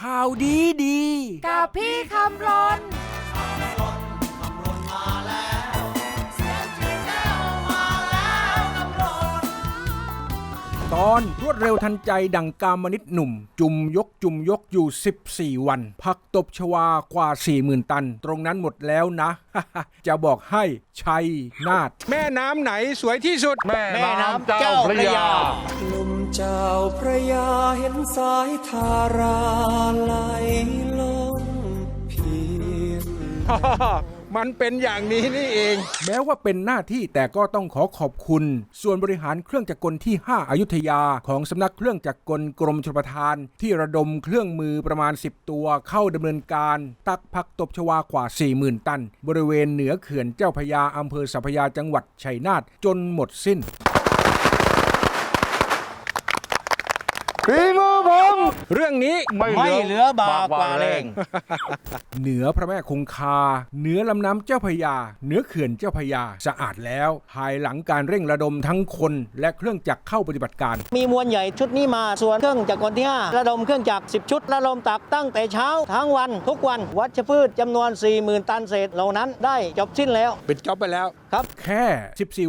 ข่าวดีดี กับพี่คำรนตอนรวดเร็วทันใจดังกามนิดหนุ่ม จุมยกจุมยกอยู่ 14 วันพักตบชวากว่า 40,000 ตัน ตรงนั้นหมดแล้วนะ จะบอกให้ชัยนาทแม่น้ำไหนสวยที่สุด แม่แม่น้ำน้ำเจ้าเจ้าพระยาลมเจ้าพระยาเห็นสายทาราไหลลงเพียง มันเป็นอย่างนี้นี่เอง แม้ว่าเป็นหน้าที่แต่ก็ต้องขอขอบคุณ ส่วนบริหารเครื่องจักรกลที่ 5 อยุธยา ของสำนักเครื่องจักรกลกรมชลประทาน ที่ระดมเครื่องมือประมาณ 10 ตัวเข้าดำเนินการ ตักผักตบชวากว่า 40,000 ตัน บริเวณเหนือเขื่อนเจ้าพระยาอำเภอสัพพยาจังหวัดชัยนาทจนหมดสิ้น ฝีมือผมเรื่องนี้ไม่เหลือบากกว่าแรง เหนือพระแม่คงคา เหนือลำน้ำเจ้าพระยา เหนือเขื่อนเจ้าพระยา สะอาดแล้ว ภายหลังการเร่งระดมทั้งคนและเครื่องจักรเข้าปฏิบัติการ มีมวลใหญ่ชุดนี้มาส่วนเครื่องจักรกลที่ 5 ระดมเครื่องจักร 10 ชุด ระดมตักตั้งแต่เช้าทั้งวันทุกวัน วัชพืชจำนวน 40,000 ตันเศษเหล่านั้นได้จบสิ้นแล้ว เป็นจ็อบไปแล้วครับ แค่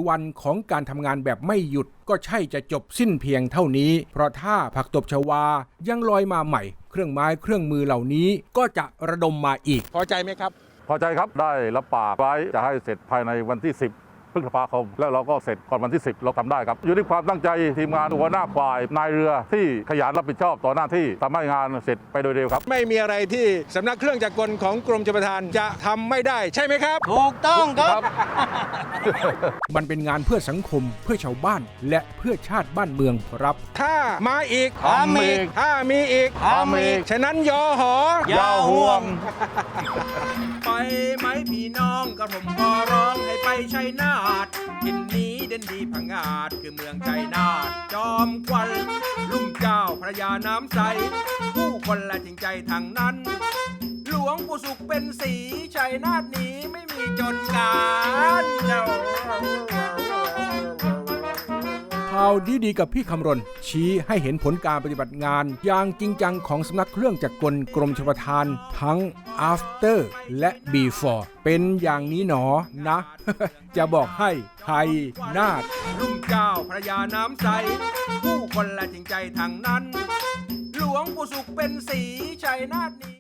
14 วันของการทำงานแบบไม่หยุดก็ใช่จะจบสิ้นเพียงเท่านี้ เพราะถ้าผักตบชวายังลอยมาใหม่ เครื่องไม้เครื่องมือเหล่านี้ก็จะระดมมาอีก พอใจไหมครับ พอใจครับได้รับปากไว้จะให้เสร็จภายในวันที่ 10 พฤษภาคม แล้วเราก็เสร็จก่อนวันที่ 10 เราทำได้ครับ อยู่ที่ความตั้งใจทีมงานหัวหน้าฝ่ายนายเรือที่ขยันรับผิดชอบต่อหน้าที่ทำให้งานเสร็จไปโดยเร็วครับ ไม่มีอะไรที่สำนักเครื่องจักรกลของกรมชลประทานจะทำไม่ได้ใช่ไหมครับ ถูกต้องครับ มันเป็นงานเพื่อสังคมเพื่อชาวบ้าน และเพื่อชาติบ้านเมืองครับ ถ้ามาอีกทำอีกถ้ามีอีกทำอีกฉะนั้นยอหออย่าห่วงไปไหมพี่น้องกระผมขอร้องให้ไปชัยนาทกินนี้เด่นดีพังงาดคือเมืองชัยนาทจอมควันลุ่มเจ้าพระยาน้ำใส ผู้คนละจริงใจทางนั้น หลวงปู่สุขเป็นสีชัยนาทนี้ไม่มีจนการเจ้า วดีๆกับพี่คำรณ ชี้ให้เห็นผลการปฏิบัติงาน อย่างจริงจังของสำนักเครื่องจักรกลกรมชลประทาน ทั้ง after และ before เป็นอย่างนี้หนอนะ จะบอกให้ไทยนาดรุ่งเจ้าพระยาน้ำใส ผู้คนละจริงใจทางนั้น หลวงปู่สุขเป็นสีชัยนาทนี้